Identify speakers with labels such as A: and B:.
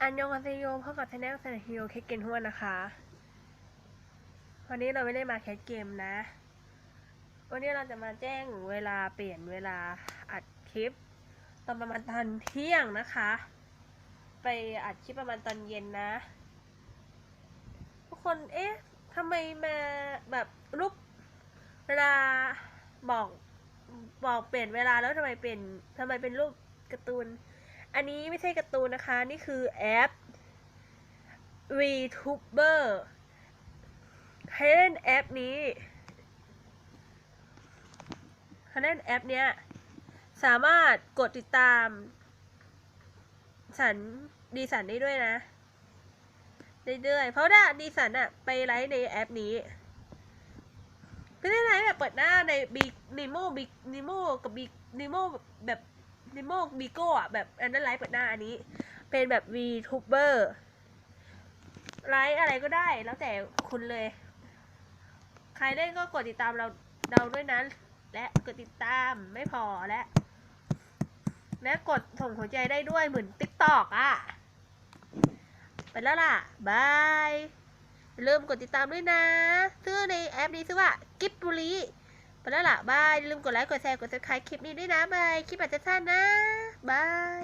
A: อันยองอาเซโยพบกับชาแนลเซนฮิโอเคเกนหัวนะคะ วันนี้เราไม่ได้มาแคสเกมนะ วันนี้เราจะมาแจ้งเวลาเปลี่ยนเวลาอัดคลิป ตอนประมาณตอนเที่ยงนะคะ ไปอัดคลิปประมาณตอนเย็นนะ ทุกคนเอ๊ะทำไมมาแบบรูปเวลาบอกบอกเปลี่ยนเวลาแล้วทำไมเปลี่ยนทำไมเป็นรูปการ์ตูน อันนี้ไม่ใช่การ์ตูนนะคะ นี่คือแอป VTuber ใครเล่นแอปนี้ใครเล่นแอปเนี้ยสามารถกดติดตาม สันดีสันได้ด้วยนะเรื่อยๆเพราะว่าดีสันอะไปไลฟ์ในแอปนี้ไม่ได้ไลฟ์แบบเปิดหน้าในบิ๊กนิโมบิ๊กนิโมกับบิ๊กนิโมแบบ นิโมกบิโก้อะแบบอันนั้นไลฟ์เปิดหน้าอันนี้ เป็นแบบ VTuber ไลฟ์อะไรก็ได้แล้วแต่คุณเลย ใครเล่นก็กดติดตามเราเราด้วยนะและกดติดตามไม่พอและ และกดส่งหัวใจได้ด้วยเหมือนติ๊กตอกอะ ไปแล้วล่ะ บายอย่มกดติดตามด้วยนะชื่อในแอปนี้ชื่อว่า กิบบุรี ไปแล้วล่ะบายอย่าลืมกดไลค์กดแชร์กดซับสไครต์คลิปนี้ด้วยนะบายคลิปอาจจะสั้นนะบาย